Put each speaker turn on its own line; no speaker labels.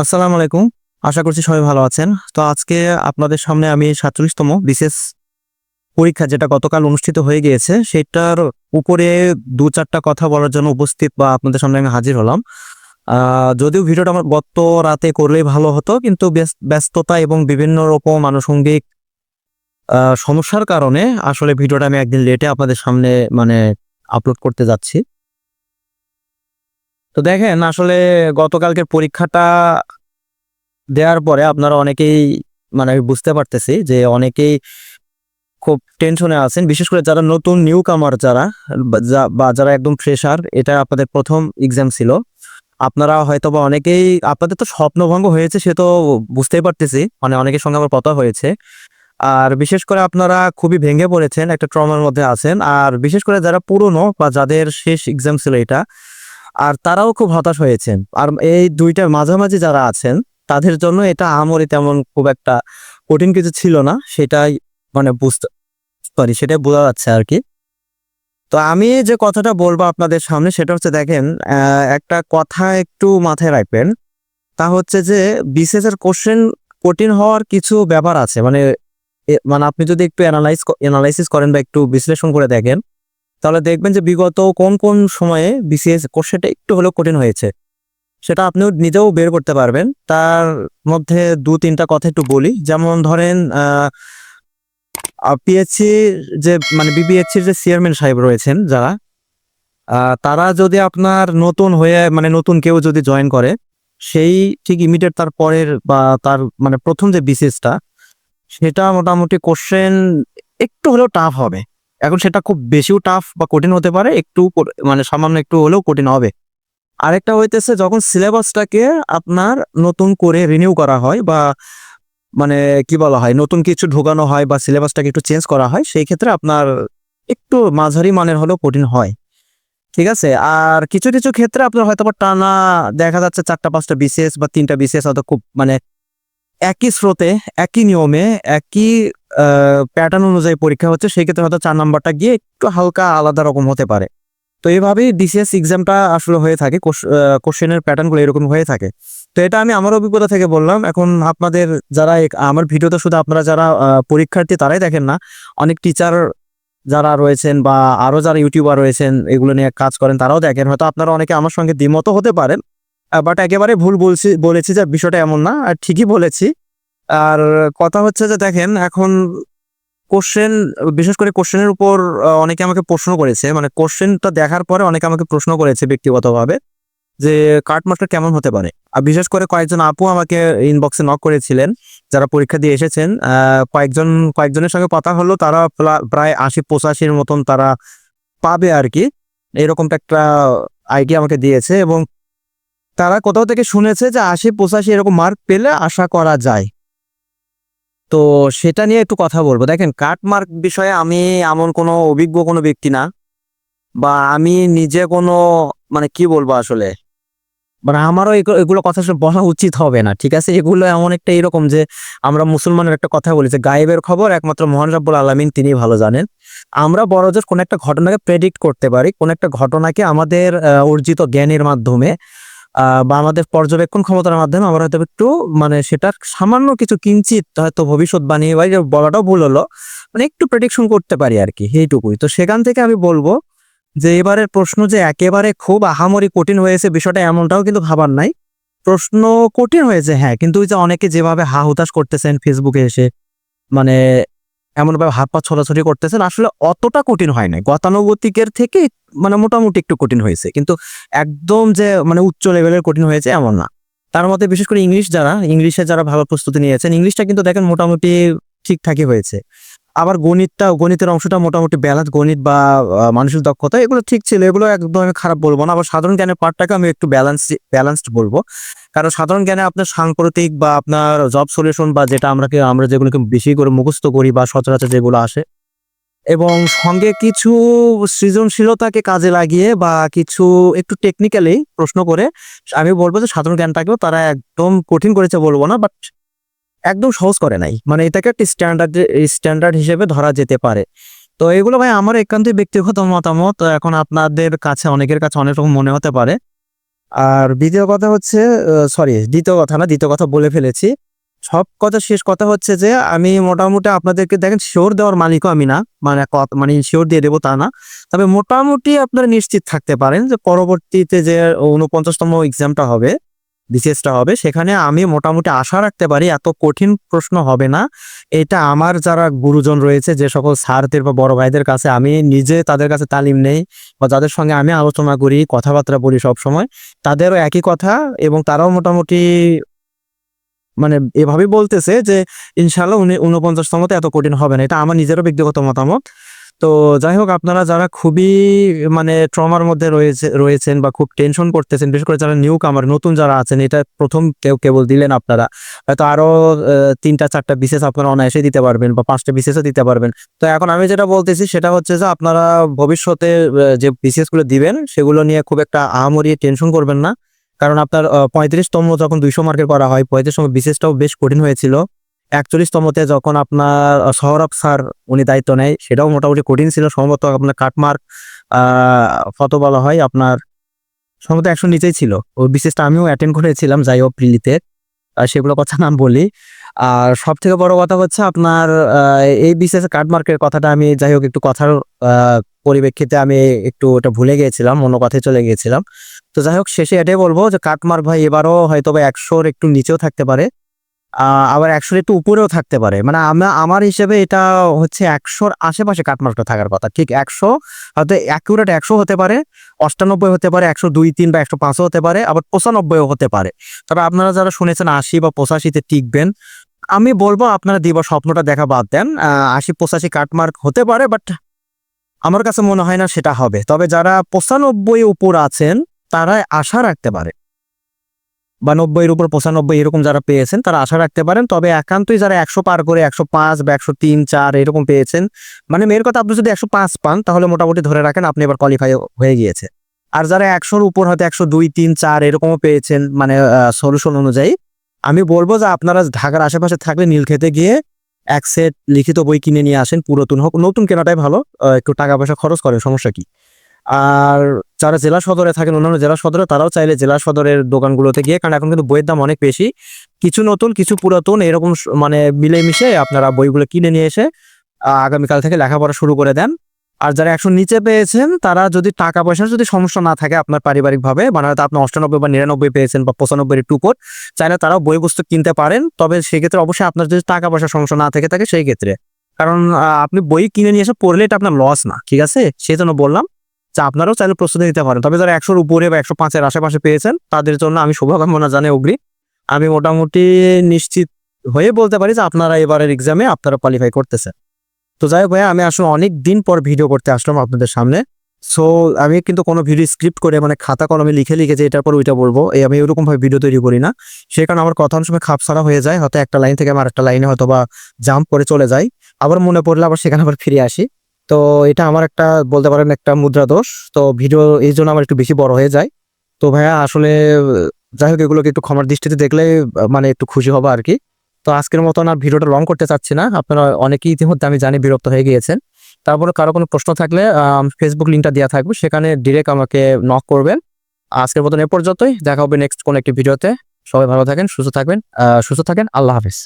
আসসালামু আলাইকুম। আশা করছি সবাই ভালো আছেন। তো আজকে আপনাদের সামনে আমি সাতচল্লিশতম বিশেষ পরীক্ষা যেটা গতকাল অনুষ্ঠিত হয়ে গিয়েছে, সেটার উপরে দু চারটা কথা বলার জন্য উপস্থিত বা আপনাদের সামনে আমি হাজির হলাম। যদিও ভিডিওটা আমার গত রাতে করলেই ভালো হতো, কিন্তু ব্যস- ব্যস্ততা এবং বিভিন্ন রকম আনুষঙ্গিক সমস্যার কারণে আসলে ভিডিওটা আমি একদিন লেটে আপনাদের সামনে মানে আপলোড করতে যাচ্ছি। তো দেখেন, আসলে গতকালকের পরীক্ষাটা দেওয়ার পরে আপনারা অনেকেই মানে বুঝতে পারতেছি যে অনেকেই খুব টেনশনে আছেন। বিশেষ করে যারা নতুন নিউ কামার যারা, বা যারা একদম ফ্রেশার এটা আপনাদের প্রথম এক্সাম ছিল। আপনারা হয়তো বা অনেকেই, আপনাদের তো স্বপ্নভঙ্গ হয়েছে সে তো বুঝতেই পারতেছি মানে অনেকের সঙ্গে আমার কথা হয়েছে। আর বিশেষ করে আপনারা খুবই ভেঙে পড়েছেন, একটা ট্রমার মধ্যে আছেন। আর বিশেষ করে যারা পুরনো, বা যাদের শেষ এক্সাম ছিল এটা আর তারাও খুব হতাশ হয়েছেন। আর এই দুইটা মাঝামাঝি যারা আছেন, তাদের জন্য এটা আমরি তেমন খুব একটা কঠিন কিছু ছিল না, সেটাই মানে বুঝতে পারি সেটাই বোঝা যাচ্ছে আর কি। তো আমি যে কথাটা বলব আপনাদের সামনে, সেটা হচ্ছে দেখেন একটা কথা একটু মাথায় রাখবেন, তা হচ্ছে যে বিসিএস এর কোশ্চেন কঠিন হওয়ার কিছু ব্যাপার আছে। মানে মানে আপনি যদি একটু অ্যানালাইজ অ্যানালাইসিস করেন বা একটু বিশ্লেষণ করে দেখেন তাহলে দেখবেন যে বিগত কোন কোন সময়ে বিসিএস কোশ্চেনটা একটু হলেও কঠিন হয়েছে। সেটা আপনিও নিজেও বের করতে পারবেন। তার মধ্যে দু, তিনটা কথা একটু বলি। যেমন ধরেন পিএসসি যে মানে বিবিএসসির যে চেয়ারম্যান সাহেব রয়েছেন যারা তারা যদি আপনার নতুন হয়ে মানে নতুন কেউ যদি জয়েন করে, সেই ঠিক ইমিডিয়েট তার পরের বা তার মানে প্রথম যে বিসিএসটা সেটা মোটামুটি কোশ্চেন একটু হলেও টাফ হবে। এখন সেটা খুব বেশিও টাফ বা কঠিন হতে পারে, একটু মানে সামান্য একটু হলেও কঠিন হবে। আরেকটা হইতেছে যখন সিলেবাসটাকে আপনার নতুন করে রিনিউ করা হয় বা মানে কি বলা হয়, নতুন কিছু ঢোকানো হয় বা সিলেবাসটাকে একটু চেঞ্জ করা হয়, সেই ক্ষেত্রে আপনার একটু মাঝারি মানের হলেও কঠিন হয়। ঠিক আছে? আর কিছু কিছু ক্ষেত্রে আপনার হয়তো টানা দেখা যাচ্ছে চারটা, পাঁচটা বিশেষ বা তিনটা বিশেষ হয়তো খুব মানে একই স্রোতে, একই নিয়মে, একই প্যাটার্ন অনুযায়ী পরীক্ষা হচ্ছে সেই ক্ষেত্রে হয়তো চার নাম্বারটা গিয়ে একটু হালকা আলাদা রকম হতে পারে। তো এইভাবেই ডিসিএস এক্সামটা আসলে হয়ে থাকে কোশ্চেনের প্যাটার্নগুলো এরকম হয়ে থাকে। তো এটা আমি আমার অভিজ্ঞতা থেকে বললাম। এখন আপনাদের যারা আমার ভিডিওতে শুধু আপনারা যারা পরীক্ষার্থী তারাই দেখেন না, অনেক টিচার যারা রয়েছেন বা আরও যারা ইউটিউবার রয়েছেন, এগুলো নিয়ে কাজ করেন, তারাও দেখেন। হয়তো আপনারা অনেকে আমার সঙ্গে দ্বিমত হতে পারেন বাট একেবারে ভুল বলছি, বলেছি যে বিষয়টা এমন না, আর ঠিকই বলেছি। আর কথা হচ্ছে যে দেখেন, এখন কোশ্চেন বিশেষ করে কোশ্চেনের উপর অনেকে আমাকে প্রশ্ন করেছে। মানে কোশ্চেনটা দেখার পরে অনেকে আমাকে প্রশ্ন করেছে ব্যক্তিগতভাবে যে মার্কটা কেমন হতে পারে। আর বিশেষ করে কয়েকজন আপু আমাকে ইনবক্সে নক করেছিলেন, যারা পরীক্ষা দিয়ে এসেছেন। কয়েকজন, কয়েকজনের সঙ্গে কথা হলো, তারা প্রায় আশি পঁচাশির মতন তারা পাবে আর কি। এরকমটা একটা আইডিয়া আমাকে দিয়েছে এবং তারা কোথাও থেকে শুনেছে যে আশি পঁচাশি এরকম মার্ক পেলে আশা করা যায়। তো সেটা নিয়ে একটু কথা বলব। দেখেন, কাট মার্ক বিষয়ে আমি এমন কোনো অভিজ্ঞ কোনো ব্যক্তি না বা আমি নিজে কোনো মানে কি বলব আসলে? মানে আমারও এগু- এগুলো কথা বলা উচিত হবে না, ঠিক আছে? এগুলো এমন একটা এরকম যে আমরা মুসলমানের একটা কথা বলি যে গায়েবের খবর একমাত্র মহান রাব্বুল আলামিন তিনি ভালো জানেন। আমরা বড়জোর কোন একটা ঘটনাকে প্রেডিক্ট করতে পারি, কোন একটা ঘটনাকে আমাদের অর্জিত জ্ঞানের মাধ্যমে। বা আমাদের পর্যবেক্ষণ ক্ষমতার মাধ্যমে আমরা হয়তো একটু মানে সেটার সামান্য কিছু কিঞ্চিত হয়তো ভবিষ্যৎবাণী বা এই যে বলাটাও ভুল হলো মানে একটু প্রেডিকশন করতে পারি আর কি এইটুকুই তো সেখান থেকে আমি বলব যে এবারের প্রশ্ন যে একেবারে খুব আহামরি কঠিন হয়েছে বিষয়টা এমনটাও কিন্তু ভাবার নাই। প্রশ্ন কঠিন হয়েছে হ্যাঁ কিন্তু ওই যে অনেকে যেভাবে হা হুতাশ করতেছেন ফেসবুকে এসে মানে এমনভাবে হাত পা ছোড়াছড়ি করতেছেন, আসলে অতটা কঠিন হয় নাই। গতানুগতিকের থেকে মানে মোটামুটি একটু কঠিন হয়েছে। কিন্তু একদম যে মানে উচ্চ লেভেলের কঠিন হয়েছে এমন না। তার মধ্যে বিশেষ করে ইংলিশ যারা, ইংলিশে যারা ভালো প্রস্তুতি নিয়েছেন, ইংলিশটা কিন্তু দেখেন মোটামুটি ঠিকঠাকই হয়েছে। আবার গণিতটা, গণিতের অংশটা মোটামুটি ব্যালেন্স, গণিত বা মানুষের দক্ষতা, এগুলো ঠিক ছিল, এগুলো একদম আমি খারাপ বলব না, আবার সাধারণ জ্ঞানের পার্টটাকে আমি একটু ব্যালেন্স, ব্যালেন্সড বলব। কারণ সাধারণ জ্ঞানে আপনার সাংপ্রতিক বা আপনার জব সলিউশন বা যেটা আমরা আমরা যেগুলোকে বেশি করে মুখস্থ করি বা সচরাচর যেগুলো আসে, এবং সঙ্গে কিছু সৃজনশীলতাকে কাজে লাগিয়ে বা কিছু একটু টেকনিক্যালি প্রশ্ন করে, আমি বলব যে সাধারণ জ্ঞানটাকেও তারা একদম কঠিন করেছে বলব না বাট একদম সহজ করে নাই। মানে এটাকে একটা স্ট্যান্ডার্ড স্ট্যান্ডার্ড হিসেবে ধরা যেতে পারে। তো এগুলো ভাই আমার একান্তই ব্যক্তিগত মতামত এখন আপনাদের কাছে, অনেকের কাছে অনেক রকম মনে হতে পারে। আর দ্বিতীয় কথা হচ্ছে সরি দ্বিতীয় কথা না, দ্বিতীয় কথা বলে ফেলেছি। সব কথা, শেষ কথা হচ্ছে যে, আমি মোটামুটি আপনাদেরকে দেখেন শিওর দেওয়ার মালিকও আমি না। মানে মানে শিওর দিয়ে দেবো তা না। তবে মোটামুটি আপনারা নিশ্চিত থাকতে পারেন যে পরবর্তীতে যে উনপঞ্চাশতম এক্সামটা হবে বিসিএসটা হবে। সেখানে আমি মোটামুটি আশা রাখতে পারি এত কঠিন প্রশ্ন হবে না। এটা আমার যারা গুরুজন রয়েছে, যে সকল স্যারদের বা বড় ভাইদের কাছে আমি নিজে তাদের কাছে তালিম নেই বা যাদের সঙ্গে আমি আলোচনা করি, কথাবার্তা বলি সব সময় তাদেরও একই কথা এবং তারাও মোটামুটি মানে এভাবেই বলতেছে যে ইনশাল্লাহ উনি উনপঞ্চাশতমতে এত কঠিন হবে না। এটা আমার নিজেরও ব্যক্তিগত মতামত। তো যাই হোক আপনারা যারা খুবই মানে ট্রমার মধ্যে রয়েছে রয়েছেন বা খুব টেনশন করতেছেন বিশেষ করে যারা নিউ কামার নতুন যারা আছেন এটা প্রথম কেউ কেবল দিলেন আপনারা। হয়তো আরও আহ, তিনটা চারটা বিশেষ আপনারা অনায়াসে দিতে পারবেন বা পাঁচটা বিশেষও দিতে পারবেন। তো এখন আমি যেটা বলতেছি সেটা হচ্ছে যে আপনারা ভবিষ্যতে যে বিশেষগুলো দিবেন সেগুলো নিয়ে খুব একটা আহামরি টেনশন করবেন না। কারণ আপনার পঁয়ত্রিশতম যখন দুইশো মার্কের করা হয় পঁয়ত্রিশতম বিশেষটাও বেশ কঠিন হয়েছিল। একচল্লিশতমতে যখন আপনার সৌরভ স্যার উনি দায়িত্ব নেয়, সেটাও মোটামুটি কঠিন ছিল, সম্ভবত আপনার কাটমার্ক কত বলা হয়, আপনার সম্ভবত একশো নিচেই ছিল। ও বিশেষটা আমিও অ্যাটেন্ড করেছিলাম, যাই হোক প্রিলিতে সেগুলো কথা নাম বলি। আর সব থেকে বড় কথা হচ্ছে আপনার এই বিশেষ কাটমার্কের কথাটা আমি, যাই হোক, একটু কথার পরিপ্রেক্ষিতে আমি একটু ওটা ভুলে গিয়েছিলাম, অন্য কথায় চলে গিয়েছিলাম। তো যাই হোক, শেষে এটাই বলব যে কাটমার্ক ভাই এবারও হয়তো বা একশোর একটু নিচেও থাকতে পারে। আবার একশোর একটু উপরেও থাকতে পারে। মানে আমরা আমার হিসেবে এটা হচ্ছে একশোর আশেপাশে কাটমার্কটা থাকার কথা। ঠিক একশো, হয়তো অ্যাকুরেট একশো হতে পারে, অষ্টানব্বই হতে পারে, একশো দুই তিন বা একশো পাঁচও হতে পারে, আবার পঁচানব্বইও হতে পারে। তবে আপনারা যারা শুনেছেন আশি বা পঁচাশিতে টিকবেন, আমি বলব আপনারা দিবার স্বপ্নটা দেখা বাদ দেন। আশি, পঁচাশি কাটমার্ক হতে পারে বাট আমার কাছে মনে হয় না সেটা হবে। তবে যারা পঁচানব্বই উপর আছেন তারা আশা রাখতে পারে। বা নব্বইয়ের উপর পঁচানব্বই এরকম যারা পেয়েছেন, তারা আশা রাখতে পারেন। তবে একান্তই যারা একশো পার করে একশো পাঁচ বা একশো তিন, চার এরকম পেয়েছেন মানে মেয়ের কথা আপনি যদি একশো পাঁচ পান, তাহলে মোটামুটি ধরে রাখেন আপনি এবার কোয়ালিফাই হয়ে গিয়েছে। আর যারা একশোর উপর হয়তো একশো দুই, তিন, চার এরকমও পেয়েছেন মানে সলিউশন অনুযায়ী, আমি বলব যে আপনারা ঢাকার আশেপাশে থাকলে নীলক্ষেতে গিয়ে এক সেট লিখিত বই কিনে নিয়ে আসেন, পুরাতন হোক, নতুন কেনাটাই ভালো একটু টাকা পয়সা খরচ করে, সমস্যা কি? আর যারা জেলা সদরে থাকেন, অন্যান্য জেলা সদরে, তারাও চাইলে জেলা সদরের দোকানগুলোতে গিয়ে, কারণ এখন কিন্তু বইয়ের দাম অনেক বেশি। কিছু নতুন, কিছু পুরাতন, এরকম মানে মিলেমিশে আপনারা বইগুলো কিনে নিয়ে এসে আগামীকাল থেকে লেখাপড়া শুরু করে দেন। আর যারা একশো নিচে পেয়েছেন, তারা যদি টাকা পয়সার যদি সমস্যা না থাকে আপনার পারিবারিক ভাবে মানে আপনি অষ্টানব্বই বা নিরানব্বই পেয়েছেন বা পঁচানব্বই উপর চাইলে তারাও বই পুস্তক কিনতে পারেন। তবে সেক্ষেত্রে অবশ্যই আপনার যদি টাকা পয়সার সমস্যা না থেকে থাকে, সেই ক্ষেত্রে। কারণ আপনি বই কিনে নিয়ে এসে পড়লে এটা আপনার লস না, ঠিক আছে? সেই জন্য বললাম। যে আপনারাও চাইলে প্রস্তুতি নিতে পারেন। তবে যারা একশোর উপরে বা একশো পাঁচের আশেপাশে পেয়েছেন, তাদের জন্য আমি শুভকামনা জানাই অগ্রি। আমি মোটামুটি নিশ্চিত হয়ে বলতে পারি যে আপনারা এবারের এক্সামে আপনারা কোয়ালিফাই করতেছেন। তো যাই হোক ভাইয়া, আমি আসলে অনেক দিন পর ভিডিও করতে আসলাম আপনাদের সামনে। সো আমি কিন্তু কোনো ভিডিও স্ক্রিপ্ট করে মানে খাতা কলমে লিখে লিখে যে এটার পর ওইটা বলব, এই আমি এরকম ভাবে ভিডিও তৈরি করি না। সেই কারণে আমার কথা সময় খাপ ছাড়া হয়ে যায়, হয়তো একটা লাইন থেকে আমার একটা লাইনে হয়তো বা জাম্প করে চলে যাই। আবার মনে পড়লে আবার সেখানে আবার ফিরে আসি। তো এটা আমার একটা, বলতে পারেন একটা মুদ্রা দোষ। তো ভিডিও এই জন্য আমার একটু বেশি বড় হয়ে যায়। তো ভাইয়া, আসলে, যাই হোক, এগুলোকে একটু ক্ষমার দৃষ্টিতে দেখলে মানে একটু খুশি হব আর কি। তো আজকের মতন আর ভিডিওটা লং করতে চাচ্ছি না। আপনারা অনেকেই ইতিমধ্যে আমি জানি বিরক্ত হয়ে গিয়েছেন। তারপরে কারও কোনো প্রশ্ন থাকলে ফেসবুক লিঙ্কটা দেওয়া থাকবে। সেখানে ডিরেক্ট আমাকে নক করবেন। আজকের মতন এ পর্যন্তই। দেখা হবে নেক্সট কোনো একটি ভিডিওতে। সবাই ভালো থাকেন, সুস্থ থাকবেন সুস্থ থাকেন। আল্লাহ হাফিজ।